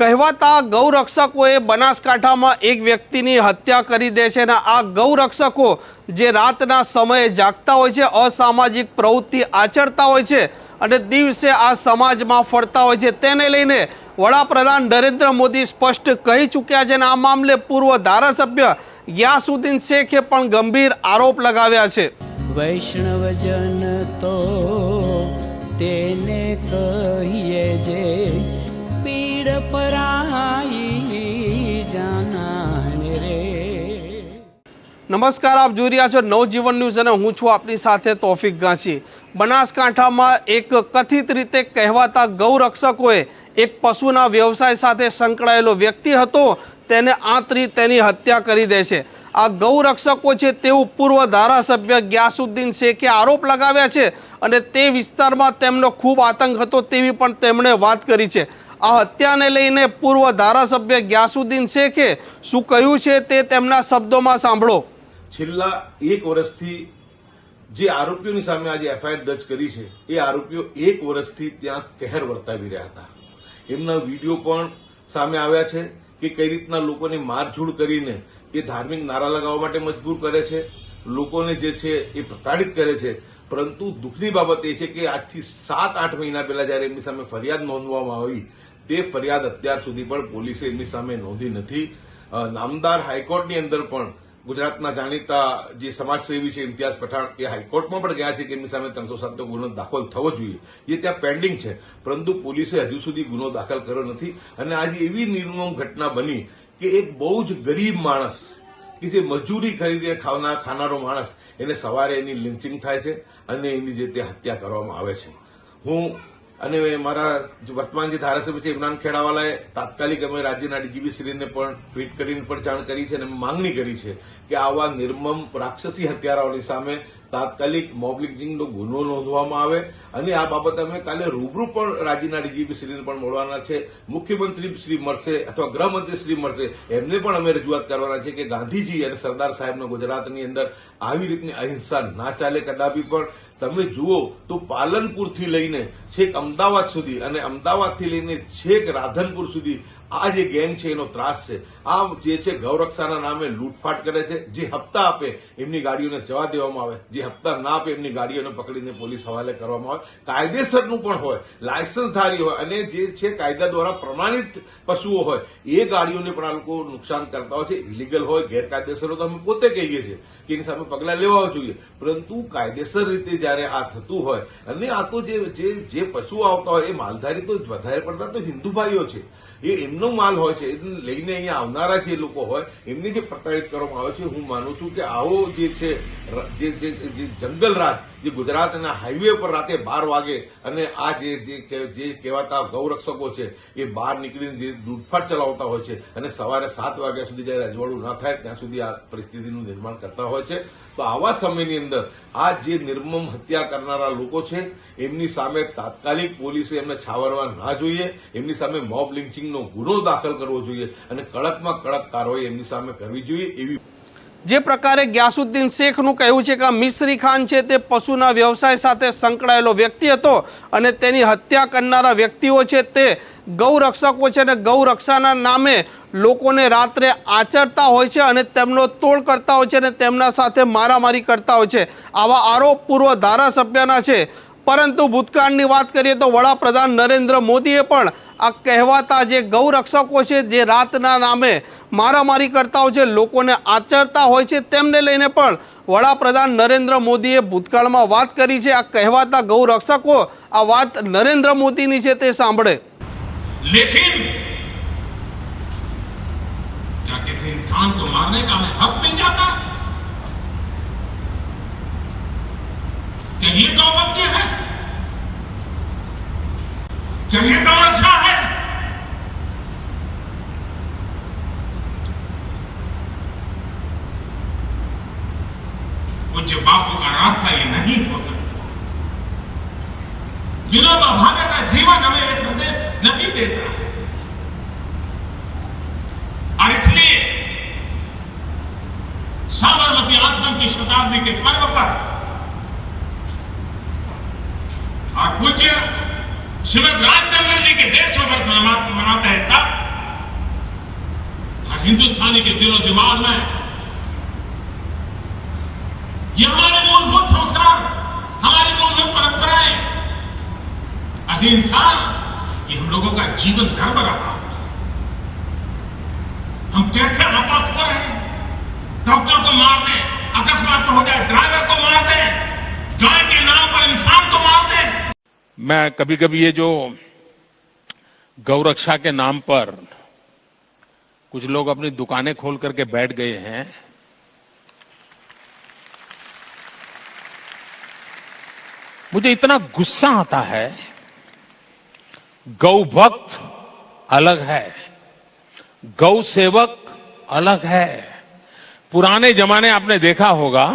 કહેવાતા ગૌરક્ષકોએ બનાસકાંઠામાં એક વ્યક્તિની હત્યા કરી દે છે અને આ ગૌરક્ષકો જે રાતના સમયે જાગતા હોય છે, અસામાજિક પ્રવૃત્તિ આચરતા હોય છે અને દિવસે આ સમાજમાં ફરતા હોય છે, તેને લઈને વડાપ્રધાન નરેન્દ્ર મોદી સ્પષ્ટ કહી ચૂક્યા છે અને આ મામલે પૂર્વ ધારાસભ્ય યાસુદ્દીન શેખે પણ ગંભીર આરોપ લગાવ્યા છે. વૈષ્ણવજન તો તેને કહીએ નમસ્કાર, આપ જોઈ રહ્યા છો નવજીવન ન્યૂઝ અને હું છું આપની સાથે તોફિક ગાંચી. બનાસકાંઠામાં એક કથિત રીતે કહેવાતા ગૌરક્ષકોએ એક પશુના વ્યવસાય સાથે સંકળાયેલો વ્યક્તિ હતો, તેને આંતરી તેની હત્યા કરી દે છે. આ ગૌરક્ષકો છે તેવું પૂર્વ ધારાસભ્ય ગ્યાસુદ્દીન શેખે આરોપ લગાવ્યા છે અને તે વિસ્તારમાં તેમનો ખૂબ આતંક હતો તેવી પણ તેમણે વાત કરી છે. આ હત્યાને લઈને પૂર્વ ધારાસભ્ય ગ્યાસુદ્દીન શેખે શું કહ્યું છે તે તેમના શબ્દોમાં સાંભળો. છેલ્લા એક વર્ષથી જે આરોપીઓની સામે આજે એફઆઈઆર દર્જ કરી છે, એ આરોપીઓ એક વર્ષથી ત્યાં કહેર વર્તાવી રહ્યા હતા. એમના વીડિયો પણ સામે આવ્યા છે કે કઈ રીતના લોકોને મારઝૂડ કરીને એ ધાર્મિક નારા લગાવવા માટે મજબૂર કરે છે, લોકોને જે છે એ પ્રતાડિત કરે છે. પરંતુ દુઃખની બાબત એ છે કે આજથી સાત આઠ મહિના પહેલા જયારે એમની સામે ફરિયાદ નોંધવામાં આવી, તે ફરિયાદ અત્યાર સુધી પણ પોલીસે એમની સામે નોંધી નથી. નામદાર હાઈકોર્ટની અંદર પણ ગુજરાતના જાણીતા જે સમાજસેવી છે ઇમ્તિયાઝ પઠાણ, એ હાઈકોર્ટમાં પણ ગયા છે કે એમની સામે ત્રણસો સાતનો ગુનો દાખલ થવો જોઈએ. એ ત્યાં પેન્ડિંગ છે. પરંતુ પોલીસે હજુ સુધી ગુનો દાખલ કર્યો નથી અને આજે એવી નિર્મમ ઘટના બની કે એક બહુ જ ગરીબ માણસ કે જે મજૂરી ખરીદીને ખાવના ખાનારો માણસ, એને સવારે એની લિન્ચિંગ થાય છે અને એની જે તે હત્યા કરવામાં આવે છે. હું અને મારા વર્તમાન જે ધારાસભ્ય છે, ઇમરાન ખેડાવાલાએ તાત્કાલિક અમે રાજ્યના ડીજીપીશ્રીને પણ ટ્વીટ કરીને પણ જાણ કરી છે અને માંગણી કરી છે કે આવા નિર્મમ રાક્ષસી હત્યારાઓની સામે તાત્કાલિક મોબ લિંચિંગનો ગુનો નોંધવામાં આવે અને આ બાબતે અમે કાલે રૂબરૂ પણ રાજ્યના ડીજીપીશ્રીને પણ મળવાના છે. મુખ્યમંત્રી શ્રી મળશે અથવા ગૃહમંત્રી શ્રી મળશે એમને પણ અમે રજૂઆત કરવાના છે કે ગાંધીજી અને સરદાર સાહેબના ગુજરાતની અંદર આવી રીતની અહિંસા ના ચાલે કદાપી પણ. તમે જુઓ તો પાલનપુરથી લઈને છેક અમદાવાદ સુધી અને અમદાવાદથી લઈને છેક રાધનપુર સુધી આ જે ગેંગ છે, એનો ત્રાસ છે. આ જે છે, ગૌરક્ષાના નામે લૂંટફાટ કરે છે. જે હપ્તા આપે, એમની ગાડીઓને જવા દેવામાં આવે. જે હપ્તા ના આપે, એમની ગાડીઓને પકડીને પોલીસ હવાલે કરવામાં આવે. કાયદેસરનું પણ હોય, લાયસન્સધારી હોય, અને જે છે, કાયદા દ્વારા પ્રમાણિત પશુઓ હોય, એ ગાડીઓને પણ આ લોકો નુકસાન કરતા હોય છે. ઇલીગલ હોય, ગેરકાયદેસર હોય, તો અમે પોતે કહીએ છીએ કે એની સામે પગલાં લેવા જોઈએ. પરંતુ કાયદેસર રીતે જ્યારે આ થતું હોય, અને આ તો જે જે પશુઓ આવતા હોય, એ માલધારી તો વધારે પડતા તો હિન્દુ ભાઈઓ છે. એ એમનો માલ હોય છે એને લઈને અહીંયા આવનારા જે લોકો હોય, એમને જે પ્રતાડિત કરવામાં આવે છે, હું માનું છું કે આવો જે છે જે જંગલ રાજ, જે ગુજરાતના હાઈવે પર રાતે બાર વાગે અને આ જે જે કહેવાતા ગૌરક્ષકો છે, એ બહાર નીકળીને લૂંટફાટ ચલાવતા હોય છે અને સવારે સાત વાગ્યા સુધી જ્યારે રજવાડું ના થાય, ત્યાં સુધી આ પરિસ્થિતિનું નિર્માણ કરતા હોય છે. તો આવા સમયની અંદર આ જે નિર્મમ હત્યા કરનારા લોકો છે, એમની સામે તાત્કાલિક પોલીસે એમને છાવરવા ના જોઈએ, એમની સામે મોબ લિંચિંગનો ગુનો દાખલ કરવો જોઈએ અને કડકમાં કડક કાર્યવાહી એમની સામે કરવી જોઈએ એવી જે પ્રકારે ગ્યાસુદ્દીન શેખનું કહેવું છે કે આ મિશ્રી ખાન છે તે પશુના વ્યવસાય સાથે સંકળાયેલો વ્યક્તિ હતો અને તેની હત્યા કરનારા વ્યક્તિઓ છે તે ગૌરક્ષકો છે અને ગૌરક્ષાના નામે લોકોને રાત્રે આચરતા હોય છે અને તેમનો તોડ કરતા હોય છે અને તેમના સાથે મારામારી કરતા હોય છે. આવા આરોપ પૂર્વ ધારાસભ્યના છે. પરંતુ ભૂતકાળની વાત કરીએ તો વડાપ્રધાન નરેન્દ્ર મોદીએ પણ આ કહેવાતા જે ગૌરક્ષકો છે, જે રાતના નામે મારામારી કરતા હોય છે, લોકોને આચરતા હોય છે, તેમને લઈને પણ વડાપ્રધાન નરેન્દ્ર મોદીએ ભૂતકાળમાં વાત કરી છે. આ કહેવાતા ગૌરક્ષકો આ વાત નરેન્દ્ર મોદીની છે તે સાંભળે. लेकिन, क्या किसी इंसान को मारने का हमें हक मिल जाता है? क्या ये गौरवज्ञ है? क्या ये गौ अच्छा है? पूज्य बापू का रास्ता ये नहीं हो सकता। विनोबा भावे का जीवन हमें ये संदेश नहीं देता है और इसलिए साबरमती आश्रम की शताब्दी के पर्व पर और पूज्य श्रीमद राजचंद्र जी के डेढ़ सौ वर्ष मनाते हैं तब, और हिंदुस्तानी के दिलो दिमाग में ये हमारे मूलभूत संस्कार, हमारी मूलभूत परंपराएँ अहिंसा लोगों का जीवन धर्म रहा। हम कैसे आपा खो रहे हैं? डॉक्टर को मार दें अकस्मात हो जाए, ड्राइवर को मार दें गाय के नाम पर इंसान को मार दें मैं कभी कभी ये जो गौरक्षा के नाम पर कुछ लोग अपनी दुकानें खोल करके बैठ गए हैं, मुझे इतना गुस्सा आता है गौ भक्त अलग है। गौ सेवक अलग है। पुराने जमाने आपने देखा होगा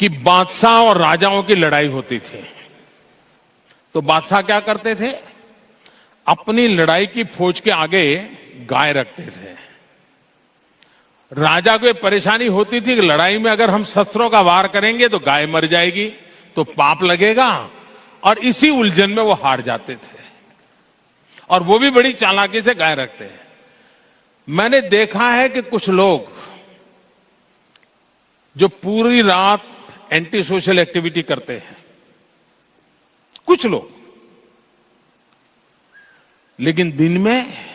कि बादशाह और राजाओं की लड़ाई होती थी। तो बादशाह क्या करते थे? अपनी लड़ाई की फौज के आगे गाय रखते थे। राजा को परेशानी होती थी कि लड़ाई में अगर हम शस्त्रों का वार करेंगे तो गाय मर जाएगी तो पाप लगेगा। और इसी उलझन में वो हार जाते थे। और वो भी बड़ी चालाकी से गाय रखते हैं। मैंने देखा है कि कुछ लोग जो पूरी रात एंटी सोशल एक्टिविटी करते हैं। कुछ लोग। लेकिन दिन में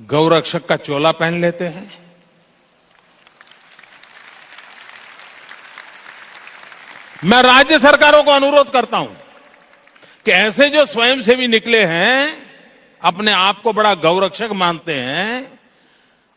गौरक्षक का चोला पहन लेते हैं। मैं राज्य सरकारों को अनुरोध करता हूँ कि ऐसे जो स्वयं से भी निकले हैं, अपने आप को बड़ा गौरक्षक मानते हैं,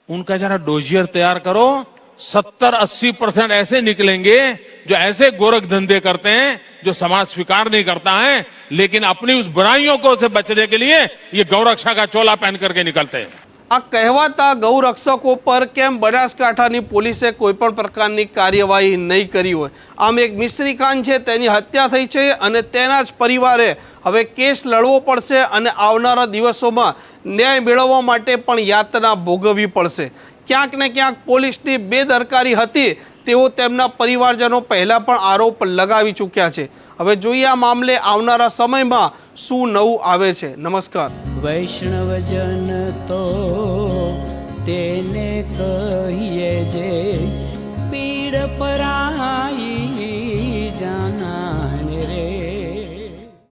उनका जरा डोजियर तैयार करो, सत्तर अस्सी परसेंट ऐसे निकलेंगे जो ऐसे गोरख धंधे करते हैं, जो समाज स्वीकार नहीं करता है, लेकिन अपनी उस बुराइयों को से बचने के लिए ये गौरक्षा का चोला पहन करके निकलते हैं। આ કહેવાતા ગૌરક્ષકો પર કેમ બનાસકાંઠાની પોલીસે કોઈ પણ પ્રકારની કાર્યવાહી નહીં કરી હોય? આમ એક મિશ્રીખાન છે, તેની હત્યા થઈ છે અને તેના જ પરિવારે હવે કેસ લડવો પડશે અને આવનારા દિવસોમાં ન્યાય મેળવવા માટે પણ યાતના ભોગવવી પડશે. ક્યાંક ને ક્યાંક પોલીસની બેદરકારી હતી, તેઓ તેમના પરિવારજનો પહેલાં પણ આરોપ લગાવી ચૂક્યા છે. હવે જોઈએ આ મામલે આવનારા સમયમાં શું નવું આવે છે. નમસ્કાર. વૈષ્ણવજન તો તેને કહીએ જે પીડ પરાઈ